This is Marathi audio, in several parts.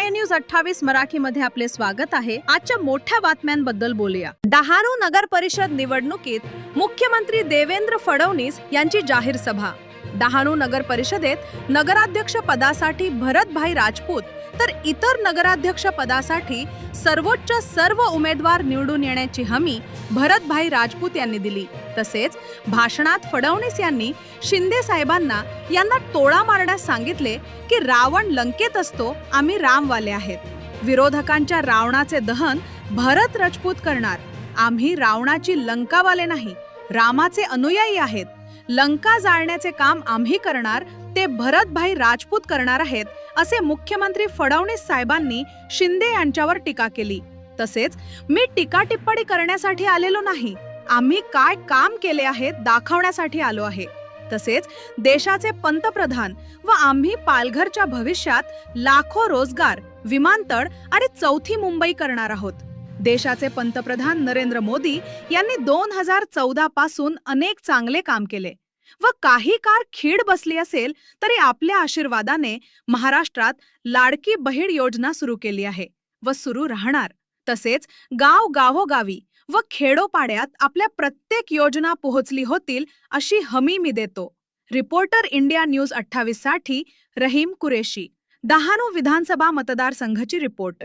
आय न्यूज अठ्ठावीस मराठी मध्ये आपले स्वागत आहे. आजच्या मोठ्या बातम्यांबद्दल बोलूया. डहाणू नगर परिषद निवडणुकीत मुख्यमंत्री देवेंद्र फडणवीस यांची जाहीर सभा. डहाणू नगर परिषदेत नगराध्यक्ष पदासाठी भरतभाई राजपूत तर इतर नगराध्यक्ष पदासाठी सर्वोच्च सर्व उमेदवार निवडून येण्याची हमी भरतभाई राजपूत यांनी दिली. तसेच भाषणात फडणवीस यांनी शिंदे साहेबांना यांना टोळा मारण्यास सांगितले की रावण लंकेत असतो आम्ही रामवाले आहेत. विरोधकांच्या रावणाचे दहन भरत राजपूत करणार. आम्ही रावणाची लंकावाले नाही रामाचे अनुयायी आहेत. लंका जाळण्याचे काम आम्ही करणार ते भरतभाई राजपूत करणार आहेत असे मुख्यमंत्री फडणवीस साहेबांनी शिंदे यांच्यावर टीका केली. तसेच मी टीका टिप्पणी करण्यासाठी आलेलो नाही. आम्ही काय काम केले आहे दाखवण्यासाठी आलो आहे. तसेच देशाचे पंतप्रधान व आम्ही पालघरच्या भविष्यात लाखो रोजगार विमानतळ आणि चौथी मुंबई करणार आहोत. देशाचे पंतप्रधान नरेंद्र मोदी यांनी दोन हजार चौदा पासून अनेक चांगले काम केले. व काही काळ खीड बसली असेल तरी आपल्या आशीर्वादाने महाराष्ट्रात लाडकी बहीण योजना सुरू केली आहे व सुरू राहणार. तसेच गाव गावोगावी व खेडोपाड्यात आपल्या प्रत्येक योजना पोहोचली होतील अशी हमी मी देतो. रिपोर्टर इंडिया न्यूज अठ्ठावीससाठी रहीम कुरेशी दहानू विधानसभा मतदारसंघाची रिपोर्ट.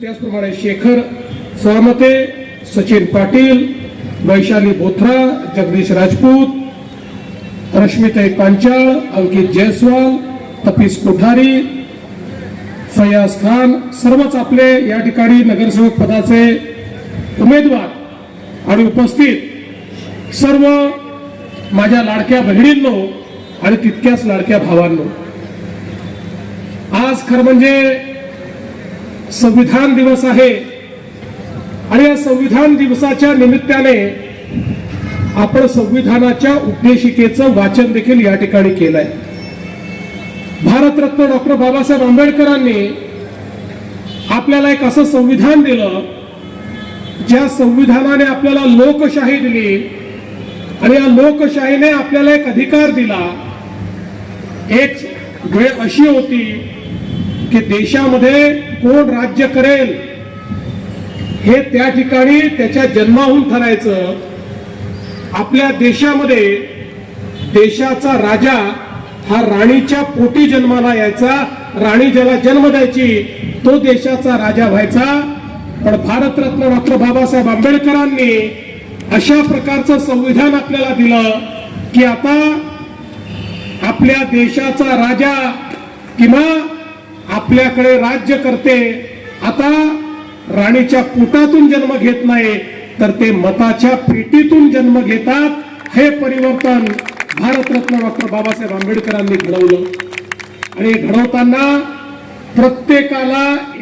त्याचप्रमाणे शेखर सहमते सचिन पाटील वैशाली बोथरा जगदीश राजपूत रश्मिताई पांचाळ अंकित जयस्वाल तपीस कोठारी फयाज खान सर्वच आपले या ठिकाणी नगरसेवक पदाचे उमेदवार आणि उपस्थित सर्व माझ्या लाडक्या बहिणींनो आणि तितक्याच लाडक्या भावांनो. आज खरं म्हणजे संविधान दिवस आहे. आणि या संविधान दिवसाच्या निमित्ताने आपण संविधानाच्या उद्देशिकेचं वाचन देखील या ठिकाणी केलंय. भारतरत्न डॉक्टर बाबासाहेब आंबेडकरांनी आपल्याला एक असं संविधान दिलं ज्या संविधानाने आपल्याला लोकशाही दिली आणि या लोकशाहीने आपल्याला एक अधिकार दिला. एक वेळ अशी होती की देशामध्ये कोण राज्य करेल हे त्या ठिकाणी त्याच्या जन्माहून ठरायचं. आपल्या देशामध्ये देशाचा राजा हा राणीच्या पोटी जन्माला यायचा. राणी ज्याला जन्म द्यायची तो देशाचा राजा व्हायचा. पण भारतरत्न डॉक्टर बाबासाहेब आंबेडकरांनी अशा प्रकारचं संविधान आपल्याला दिलं की आता आपल्या देशाचा राजा किंवा आपल्याकडे राज्य करते. आता राणीच्या पोटातून जन्म घेत नाही तर ते मताच्या पेटीतून जन्म घेतात हे परिवर्तन भारतरत्न डॉक्टर बाबासाहेब आंबेडकरांनी घडवलं. आणि घडवताना प्रत्येकाला